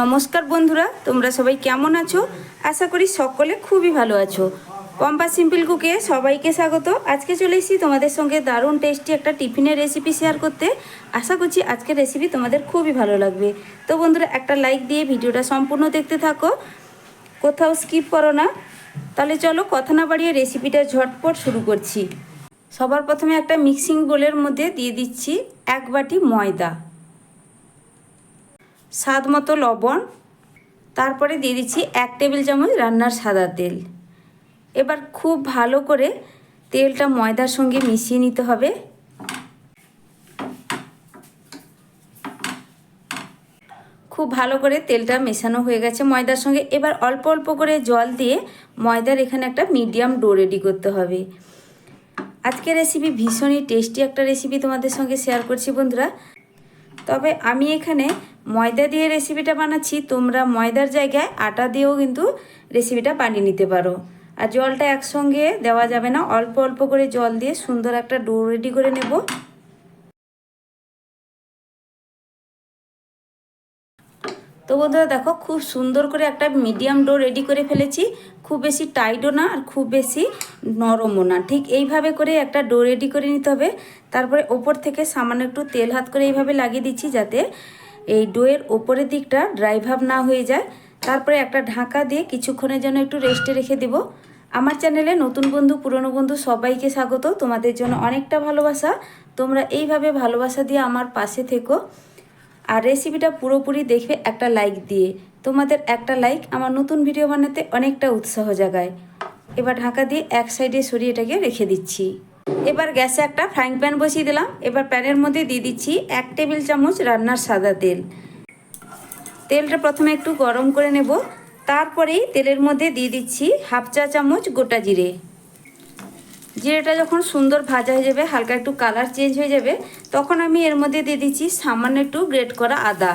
নমস্কার বন্ধুরা, তোমরা সবাই কেমন আছো? আশা করি সকলে খুবই ভালো আছো। পম্পা সিম্পল কুকে সবাইকে স্বাগত। আজকে চলে এসেছি তোমাদের সঙ্গে দারুণ টেস্টি একটা টিফিনের রেসিপি শেয়ার করতে। আশা করছি আজকের রেসিপি তোমাদের খুবই ভালো লাগবে। তো বন্ধুরা, একটা লাইক দিয়ে ভিডিওটা সম্পূর্ণ দেখতে থাকো। কোথাও স্কিপ করো না। তাহলে চলো কথা না বাড়িয়ে রেসিপিটা ঝটপট শুরু করছি। সবার প্রথমে একটা মিক্সিং বোলের মধ্যে দিয়ে দিচ্ছি এক বাটি ময়দা। স্বাদ মতো লবণ। তারপরে দিয়ে দিচ্ছি এক টেবিল চামচ রান্নার সাদা তেল। এবার খুব ভালো করে তেলটা ময়দার সঙ্গে মিশিয়ে নিতে হবে। খুব ভালো করে তেলটা মেশানো হয়ে গেছে ময়দার সঙ্গে। এবার অল্প অল্প করে জল দিয়ে ময়দার এখানে একটা মিডিয়াম ডো রেডি করতে হবে। আজকের রেসিপি ভীষণই টেস্টি একটা রেসিপি তোমাদের সঙ্গে শেয়ার করছি বন্ধুরা। তবে আমি এখানে ময়দা দিয়ে রেসিপিটা বানাচ্ছি, তোমরা ময়দার জায়গায় আটা দিয়েও কিন্তু রেসিপিটা বানিয়ে নিতে পারো। আর জলটা একসঙ্গে দেওয়া যাবে না, অল্প অল্প করে জল দিয়ে সুন্দর একটা ডো রেডি করে নেব। তো বন্ধুরা দেখো, খুব সুন্দর করে একটা মিডিয়াম ডো রেডি করে ফেলেছি। খুব বেশি টাইটও না আর খুব বেশি নরমও না। ঠিক এইভাবে করে একটা ডো রেডি করে নিতে হবে। তারপরে ওপর থেকে সামান্য একটু তেল হাত করে এইভাবে লাগিয়ে দিচ্ছি যাতে এই ডোয়ের ওপরের দিকটা ড্রাই ভাব না হয়ে যায়। তারপরে একটা ঢাকা দিয়ে কিছুক্ষণের জন্য একটু রেস্টে রেখে দেবো। আমার চ্যানেলে নতুন বন্ধু, পুরনো বন্ধু সবাইকে স্বাগত। তোমাদের জন্য অনেকটা ভালোবাসা। তোমরা এইভাবে ভালোবাসা দিয়ে আমার পাশে থেকো। আর রেসিপিটা পুরোপুরি দেখবে একটা লাইক দিয়ে। তোমাদের একটা লাইক আমার নতুন ভিডিও বানাতে অনেকটা উৎসাহ জাগায়। এবার ঢাকা দিয়ে এক সাইডে সরিয়ে এটাকে রেখে দিচ্ছি। এবার গ্যাসে একটা ফ্রাইং প্যান বসিয়ে দিলাম। এবার প্যানের মধ্যে দিয়ে দিচ্ছি এক টেবিল চামচ রান্নার সাদা তেল। তেলটা প্রথমে একটু গরম করে নেব। তারপরেই তেলের মধ্যে দিয়ে দিচ্ছি হাফ চা চামচ গোটা জিরে। জিরেটা যখন সুন্দর ভাজা হয়ে যাবে, হালকা একটু কালার চেঞ্জ হয়ে যাবে, তখন আমি এর মধ্যে দিয়ে দিচ্ছি সামান্য একটু গ্রেট করা আদা।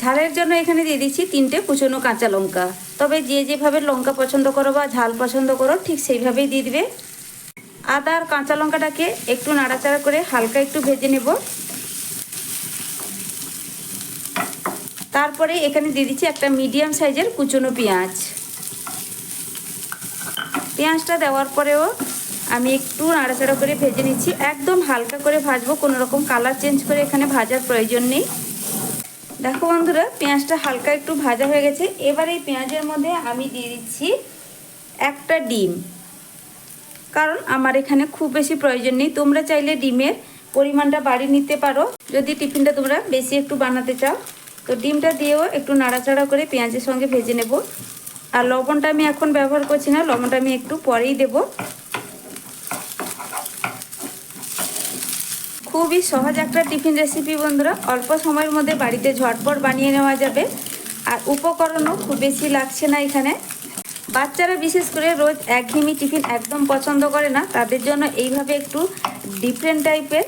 ঝালের জন্য এখানে দিয়ে দিচ্ছি তিনটে কুচনো কাঁচা লঙ্কা। তবে যে যেভাবে লঙ্কা পছন্দ করো বা ঝাল পছন্দ করো, ঠিক সেইভাবেই দিয়ে দিবে। আদা আর কাঁচা লঙ্কাটাকে একটু নাড়াচাড়া করে হালকা একটু ভেজে নেব। তারপরে এখানে দিয়ে দিচ্ছি একটা মিডিয়াম সাইজের কুচনো পেঁয়াজ। পেঁয়াজটা দেওয়ার পরেও আমি একটু নাড়াচাড়া করে ভেজে নিচ্ছি। একদম হালকা করে ভাজবো, কোনো রকম কালার চেঞ্জ করে এখানে ভাজার প্রয়োজন নেই। দেখো বন্ধুরা, পেঁয়াজটা হালকা একটু ভাজা হয়ে গেছে। এবার এই পেঁয়াজের মধ্যে আমি দিয়ে দিচ্ছি একটা ডিম। কারণ আমার এখানে খুব বেশি প্রয়োজন নেই। তোমরা চাইলে ডিমের পরিমাণটা বাড়িয়ে নিতে পারো। যদি টিফিনটা তোমরা বেশি একটু বানাতে চাও, তো ডিমটা দিয়েও একটু নাড়াচাড়া করে পেঁয়াজের সঙ্গে ভেজে নেব। আর লবণটা আমি এখন ব্যবহার করছি না, লবণটা আমি একটু পরেই দেব। খুবই সহজ একটা টিফিন রেসিপি বন্ধুরা। অল্প সময়ের মধ্যে বাড়িতে ঝটপট বানিয়ে নেওয়া যাবে। আর উপকরণও খুব বেশি লাগছে না এখানে। বাচ্চারা বিশেষ করে রোজ একঘেয়েমি টিফিন একদম পছন্দ করে না, তাদের জন্য এইভাবে একটু ডিফারেন্ট টাইপের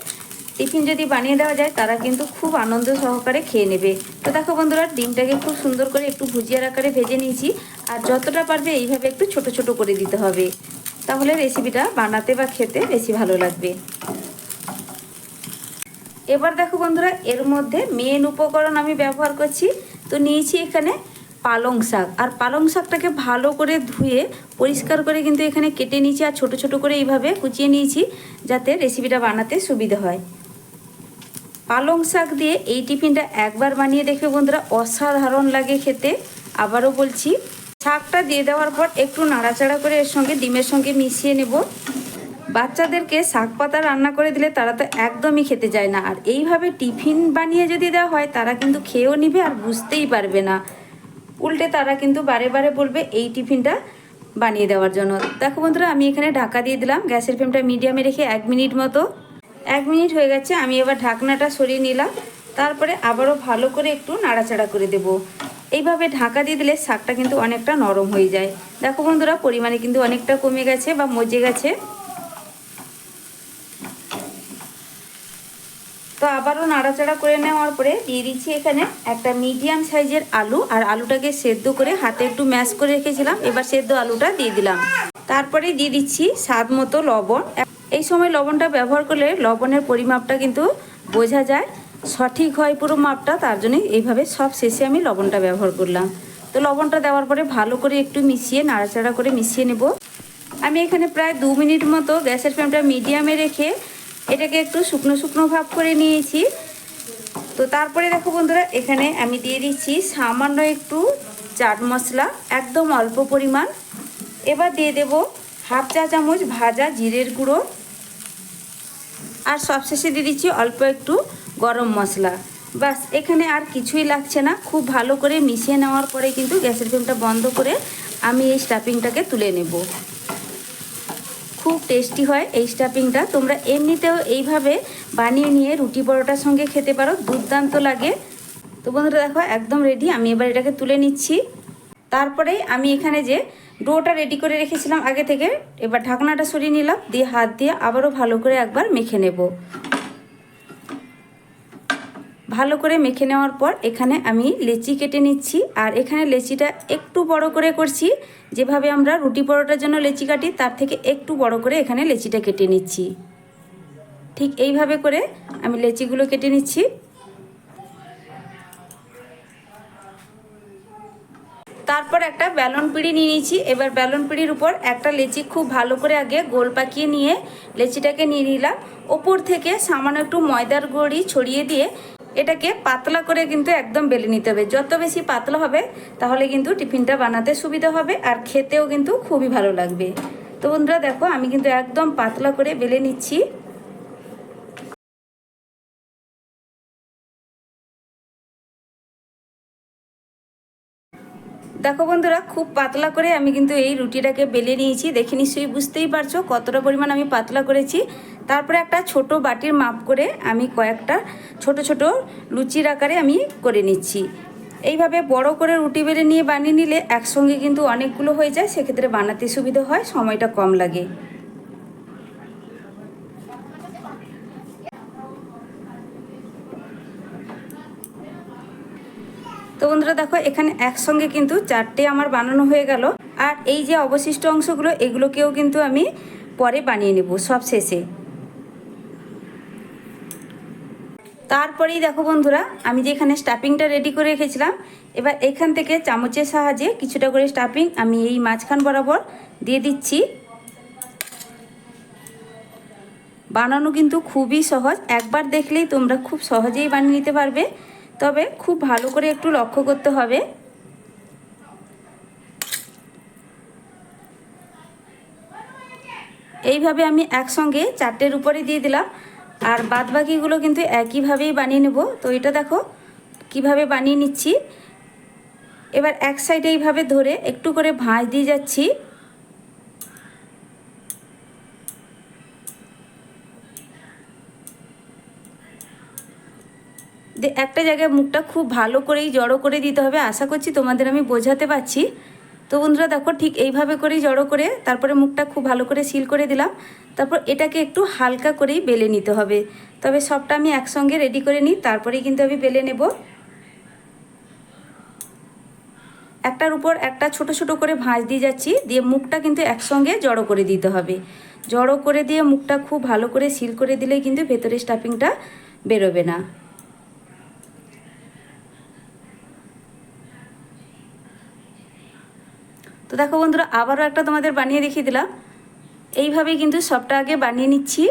টিফিন যদি বানিয়ে দেওয়া যায়, তারা কিন্তু খুব আনন্দ সহকারে খেয়ে নেবে। তো দেখো বন্ধুরা, ডিমটাকে খুব সুন্দর করে একটু ভুজিয়ার আকারে ভেজে নিয়েছি, আর যতটা পারবে এইভাবে একটু ছোট ছোট করে দিতে হবে। তাহলে রেসিপিটা বানাতে বা খেতে বেশি ভালো লাগবে। এবার দেখো বন্ধুরা, এর মধ্যে মেন উপকরণ আমি ব্যবহার করছি। তো নিয়েছি এখানে পালং শাক। আর পালং শাকটাকে ভালো করে ধুয়ে পরিষ্কার করে কিন্তু এখানে কেটে নিয়েছি আর ছোট ছোট করে এইভাবে কুচিয়ে নিয়েছি যাতে রেসিপিটা বানাতে সুবিধা হয়। পালং শাক দিয়ে এই টিফিনটা একবার বানিয়ে দেখবে বন্ধুরা, অসাধারণ লাগে খেতে। আবারও বলছি, শাকটা দিয়ে দেওয়ার পর একটু নাড়াচাড়া করে এর সঙ্গে ডিমের সঙ্গে মিশিয়ে নেব। বাচ্চাদেরকে শাক পাতা রান্না করে দিলে তারা তো একদমই খেতে যায় না। আর এইভাবে টিফিন বানিয়ে যদি দেওয়া হয়, তারা কিন্তু খেয়েও নিবে আর বুঝতেই পারবে না। উল্টে তারা কিন্তু বারে বারে বলবে এই টিফিনটা বানিয়ে দেওয়ার জন্য। দেখো বন্ধুরা, আমি এখানে ঢাকা দিয়ে দিলাম। গ্যাসের ফ্লেমটা মিডিয়ামে রেখে এক মিনিট মতো। এক মিনিট হয়ে গেছে, আমি এবার ঢাকনাটা সরিয়ে নিলাম। তারপরে আবারও ভালো করে একটু নাড়াচাড়া করে দেব। এইভাবে ঢাকা দিয়ে দিলে শাকটা কিন্তু অনেকটা নরম হয়ে যায়। দেখো বন্ধুরা, পরিমাণে কিন্তু অনেকটা কমে গেছে বা মজে গেছে। তো আবারও নাড়াচাড়া করে নেওয়ার পরে দিয়ে দিচ্ছি এখানে একটা মিডিয়াম সাইজের আলু। আর আলুটাকে সেদ্ধ করে হাতে একটু ম্যাশ করে রেখেছিলাম। এবার সেদ্ধ আলুটা দিয়ে দিলাম। তারপরে দিয়ে দিচ্ছি স্বাদ মতো লবণ। এই সময় লবণটা ব্যবহার করলে লবণের পরিমাপটা কিন্তু বোঝা যায়। সঠিক হয় পুরো মাপটা, তার জন্যই এইভাবে সব শেষে আমি লবণটা ব্যবহার করলাম। তো লবণটা দেওয়ার পরে ভালো করে একটু মিশিয়ে, নাড়াচাড়া করে মিশিয়ে নেব। আমি এখানে প্রায় দু মিনিট মতো গ্যাসের ফ্লেমটা মিডিয়ামে রেখে এটাকে একটু শুকনো শুকনো ভাব করে নিয়েছি। তো তারপরে দেখো বন্ধুরা, এখানে আমি দিয়ে দিচ্ছি সামান্য একটু চাট মশলা, একদম অল্প পরিমাণ। এবার দিয়ে দেব হাফ চা চামচ ভাজা জিরের গুঁড়ো। আর সবশেষে দিয়ে দিচ্ছি অল্প একটু গরম মশলা। বাস এখানে আর কিছুই লাগছে না। খুব ভালো করে মিশিয়ে নেওয়ার পরে কিন্তু গ্যাসের ফ্লেমটা বন্ধ করে আমি এই স্টাফিংটাকে তুলে নেব। খুব টেস্টি হয় এই স্টাফিংটা। তোমরা এমনিতেও এইভাবে বানিয়ে নিয়ে রুটি পরোটার সঙ্গে খেতে পারো, দুর্দান্ত লাগে। তো বন্ধুরা দেখো, একদম রেডি আমি এবার এটাকে তুলে নিচ্ছি। তারপরে আমি এখানে যে ডোটা রেডি করে রেখেছিলাম আগে থেকে, এবার ঢাকনাটা সরিয়ে নিলাম, দিয়ে হাত দিয়ে আবারও ভালো করে একবার মেখে নেব। ভালো করে মেখে নেওয়ার পর এখানে আমি লেচি কেটে নিচ্ছি। আর এখানে লেচিটা একটু বড় করে করছি। যেভাবে আমরা রুটি পরোটার জন্য লেচি কাটি, তার থেকে একটু বড় করে এখানে লেচিটা কেটে নিচ্ছি। ঠিক এইভাবে করে আমি লেচিগুলো কেটে নিচ্ছি। তারপর একটা ব্যালন পিড়ি নিয়ে নিয়েছি। এবার ব্যালন পিড়ির উপর একটা লেচি খুব ভালো করে আগে গোল পাকিয়ে নিয়ে লেচিটাকে নিয়ে নিলাম। ওপর থেকে সামান্য একটু ময়দার গড়ি ছড়িয়ে দিয়ে এটাকে পাতলা করে কিন্তু একদম বেলে নিতে হবে। যত বেশি পাতলা হবে, তাহলে কিন্তু টিফিনটা বানাতে সুবিধা হবে আর খেতেও কিন্তু খুবই ভালো লাগবে। তো বন্ধুরা, দেখো, আমি কিন্তু একদম পাতলা করে বেলে নিচ্ছি। দেখো বন্ধুরা, খুব পাতলা করে আমি কিন্তু এই রুটিটাকে বেলে নিয়েছি। দেখে নিশ্চয়ই বুঝতেই পারছ কতটা পরিমাণ আমি পাতলা করেছি। তারপরে একটা ছোট বাটির মাপ করে আমি কয়েকটা ছোট ছোট লুচির আকারে আমি করে নিচ্ছি। এইভাবে বড় করে রুটি বেলে নিয়ে বানিয়ে নিলে একসঙ্গে কিন্তু অনেকগুলো হয়ে যায়, সেক্ষেত্রে বানাতে সুবিধা হয়, সময়টা কম লাগে। তো বন্ধুরা দেখো, এখানে একসঙ্গে কিন্তু চারটে আমার বানানো হয়ে গেল। আর এই যে অবশিষ্ট অংশগুলো, এগুলোকেও কিন্তু আমি পরে বানিয়ে নেব সব শেষে। তারপরেই দেখো বন্ধুরা, আমি যে এখানে স্টাফিংটা রেডি করে রেখেছিলাম, এবার এখান থেকে চামচের সাহায্যে কিছুটা করে স্টাফিং আমি এই মাঝখান বরাবর দিয়ে দিচ্ছি। বানানো কিন্তু খুবই সহজ, একবার দেখলেই তোমরা খুব সহজেই বানিয়ে নিতে পারবে, তবে খুব ভালো করে একটু লক্ষ্য করতে হবে। এইভাবে আমি একসঙ্গে চারটের উপরে দিয়ে দিলাম। আর বাদ বাকিগুলো কিন্তু একইভাবেই বানিয়ে নেব। তো এটা দেখো, কীভাবে বানিয়ে নিচ্ছি। এবার এক সাইডে এইভাবে ধরে একটু করে ভাঁজ দিয়ে যাচ্ছি। একটা জায়গায় মুখটা খুব ভালো করেই জড়ো করে দিতে হবে। আশা করছি তোমাদের আমি বোঝাতে পারছি। তো বন্ধুরা দেখো, ঠিক এইভাবে করেই জড়ো করে তারপরে মুখটা খুব ভালো করে সিল করে দিলাম। তারপর এটাকে একটু হালকা করেই বেলে নিতে হবে। তবে সবটা আমি একসঙ্গে রেডি করে নিই, তারপরেই কিন্তু আমি বেলে নেব। একটার উপর একটা ছোট ছোট করে ভাঁজ দিয়ে যাচ্ছি, দিয়ে মুখটা কিন্তু একসঙ্গে জড়ো করে দিতে হবে। জড়ো করে দিয়ে মুখটা খুব ভালো করে সিল করে দিলেই কিন্তু ভেতরে স্টাফিংটা বেরোবে না। তো দেখো বন্ধুরা, আবারও একটা তোমাদের বানিয়ে দেখিয়ে দিলাম। এইভাবেই কিন্তু সবটা আগে বানিয়ে নিচ্ছি।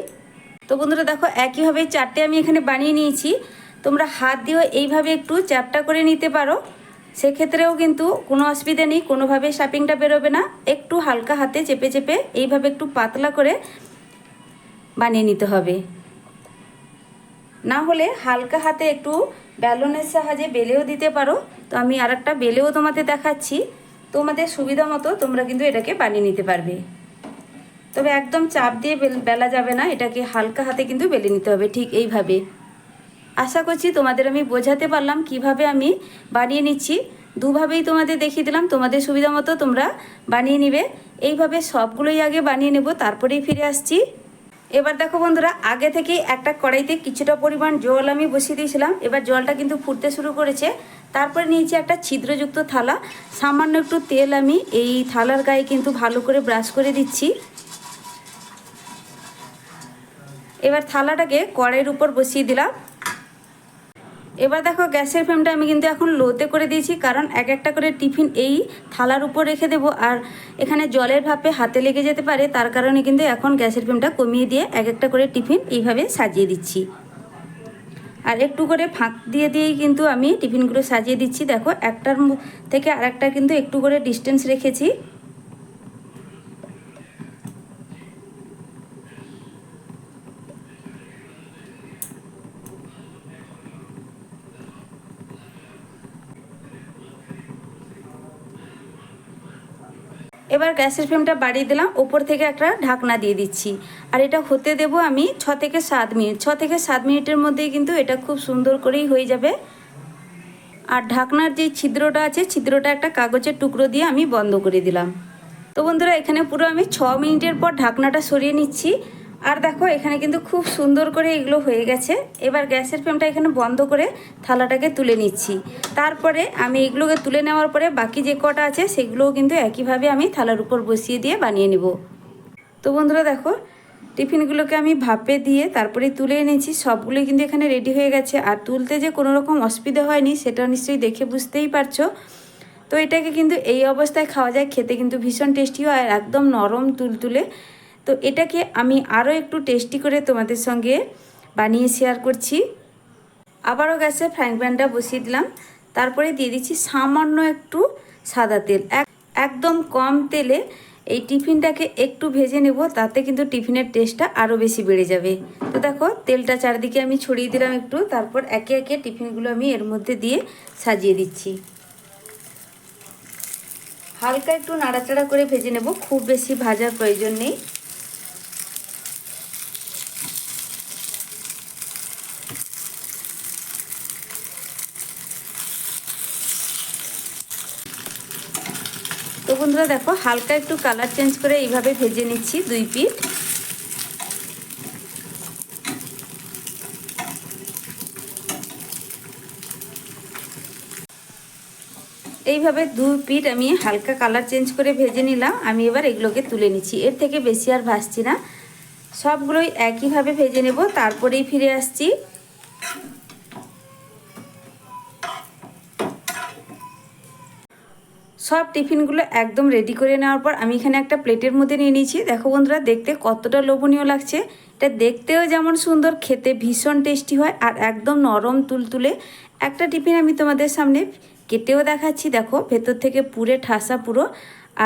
তো বন্ধুরা, দেখো একইভাবে চারটে আমি এখানে বানিয়ে নিয়েছি। তোমরা হাত দিয়েও এইভাবে একটু চ্যাপটা করে নিতে পারো। সেক্ষেত্রেও কিন্তু কোনো অসুবিধা নেই, কোনোভাবে শাপিংটা বেরোবে না। একটু হালকা হাতে চেপে চেপে এইভাবে একটু পাতলা করে বানিয়ে নিতে হবে। না হলে হালকা হাতে একটু ব্যালনের সাহায্যে বেলেও দিতে পারো। তো আমি আর একটা বেলেও তোমাদের দেখাচ্ছি। তোমাদের সুবিধা মতো তোমরা কিন্তু এটাকে বানিয়ে নিতে পারবে। তবে একদম চাপ দিয়ে বেলা যাবে না, এটাকে হালকা হাতে কিন্তু বেলে নিতে হবে, ঠিক এইভাবে। আশা করছি তোমাদের আমি বোঝাতে পারলাম কীভাবে আমি বানিয়ে নিচ্ছি। দুভাবেই তোমাদের দেখিয়ে দিলাম, তোমাদের সুবিধা মতো তোমরা বানিয়ে নিবে। এইভাবে সবগুলোই আগে বানিয়ে নেব, তারপরেই ফিরে আসছি। এবার দেখো বন্ধুরা, আগে থেকেই একটা কড়াইতে কিছুটা পরিমাণ জল আমি বসিয়ে দিয়েছিলাম। এবার জলটা কিন্তু ফুটতে শুরু করেছে। তারপরে নিয়েছি একটা ছিদ্রযুক্ত থালা। সামান্য একটু তেল আমি এই থালার গায়ে কিন্তু ভালো করে ব্রাশ করে দিচ্ছি। এবার থালাটাকে কড়াইয়ের উপর বসিয়ে দিলাম। এবার দেখো গ্যাসের ফ্লেমটা আমি কিন্তু এখন লোতে করে দিয়েছি, কারণ এক একটা করে টিফিন এই থালার উপর রেখে দেবো। আর এখানে জলের ভাপে হাতে লেগে যেতে পারে, তার কারণে কিন্তু এখন গ্যাসের ফ্লেমটা কমিয়ে দিয়ে এক একটা করে টিফিন এইভাবে সাজিয়ে দিচ্ছি। আর একটু করে ফাঁক দিয়ে দিয়েই কিন্তু আমি টিফিনগুলো সাজিয়ে দিচ্ছি। দেখো একটার থেকে আরেকটা কিন্তু একটু করে ডিস্টেন্স রেখেছি। এবার গ্যাসের ফ্লেমটা বাড়িয়ে দিলাম। ওপর থেকে একটা ঢাকনা দিয়ে দিচ্ছি। আর এটা হতে দেব আমি ছ থেকে সাত মিনিট। ছ থেকে সাত মিনিটের মধ্যেই কিন্তু এটা খুব সুন্দর করেই হয়ে যাবে। আর ঢাকনার যে ছিদ্রটা আছে, ছিদ্রটা একটা কাগজের টুকরো দিয়ে আমি বন্ধ করে দিলাম। তো বন্ধুরা, এখানে পুরো আমি ছ মিনিটের পর ঢাকনাটা সরিয়ে নিচ্ছি। আর দেখো, এখানে কিন্তু খুব সুন্দর করে এগুলো হয়ে গেছে। এবার গ্যাসের ফ্লেমটা এখানে বন্ধ করে থালাটাকে তুলে নিচ্ছি। তারপরে আমি এগুলোকে তুলে নেওয়ার পরে বাকি যে কটা আছে, সেগুলোও কিন্তু একইভাবে আমি থালার উপর বসিয়ে দিয়ে বানিয়ে নেব। তো বন্ধুরা দেখো, টিফিনগুলোকে আমি ভাপে দিয়ে তারপরে তুলে এনেছি। সবগুলোই কিন্তু এখানে রেডি হয়ে গেছে। আর তুলতে যে কোনো রকম অসুবিধা হয়নি, সেটা নিশ্চয়ই দেখে বুঝতেই পারছ। তো এটাকে কিন্তু এই অবস্থায় খাওয়া যায়, খেতে কিন্তু ভীষণ টেস্টি হয় আর একদম নরম তুলতুলে। তো এটাকে আমি আরও একটু টেস্টি করে তোমাদের সঙ্গে বানিয়ে শেয়ার করছি। আবারও গ্যাসে ফ্রাইং প্যানটা বসিয়ে দিলাম। তারপরে দিয়ে দিচ্ছি সামান্য একটু সাদা তেল। এক, একদম কম তেলে এই টিফিনটাকে একটু ভেজে নেব, তাতে কিন্তু টিফিনের টেস্টটা আরও বেশি বেড়ে যাবে। তো দেখো, তেলটা চারদিকে আমি ছড়িয়ে দিলাম একটু, তারপর একে একে টিফিনগুলো আমি এর মধ্যে দিয়ে সাজিয়ে দিচ্ছি। হালকা একটু নাড়াচাড়া করে ভেজে নেব, খুব বেশি ভাজার প্রয়োজন নেই। তো বন্ধুরা দেখো, হালকা একটু কালার চেঞ্জ করে এইভাবে ভেজে নিচ্ছি দুই পিঠ। এইভাবে দুই পিঠ আমি হালকা কালার চেঞ্জ করে ভেজে নিলাম। আমি এবার এগুলোকে তুলে নিচ্ছি। এর থেকে বেশি আর ভাসছি না। সবগুলোই একইভাবে ভেজে নেব। তারপরেই ফিরে আসছি। সব টিফিনগুলো একদম রেডি করে নেওয়ার পর আমি এখানে একটা প্লেটের মধ্যে নিয়ে নিয়েছি। দেখো বন্ধুরা, দেখতে কতটা লোভনীয় লাগছে। এটা দেখতেও যেমন সুন্দর, খেতে ভীষণ টেস্টি হয় আর একদম নরম তুলতুলে একটা টিফিন আমি তোমাদের সামনে কেটেও দেখাচ্ছি। দেখো, ভেতর থেকে পুরে ঠাসা পুরো।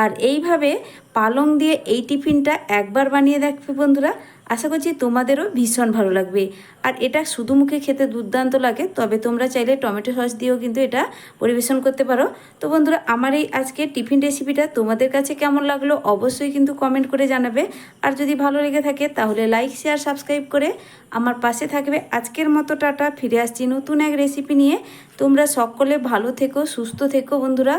আর এইভাবে পালং দিয়ে এই টিফিনটা একবার বানিয়ে দেখবে বন্ধুরা, আশা করছি তোমাদেরও ভীষণ ভালো লাগবে। আর এটা শুধু মুখে খেতে দুর্দান্ত লাগে, তবে তোমরা চাইলে টমেটো সস দিয়েও কিন্তু এটা পরিবেশন করতে পারো। তো বন্ধুরা, আমার এই আজকে টিফিন রেসিপিটা তোমাদের কাছে কেমন লাগল অবশ্যই কিন্তু কমেন্ট করে জানাবে। আর যদি ভালো লেগে থাকে তাহলে লাইক, শেয়ার, সাবস্ক্রাইব করে আমার পাশে থাকবে। আজকের মতো টাটা, ফিরে আসছি নতুন এক রেসিপি নিয়ে। তোমরা সকলে ভালো থেকো, সুস্থ থেকো বন্ধুরা।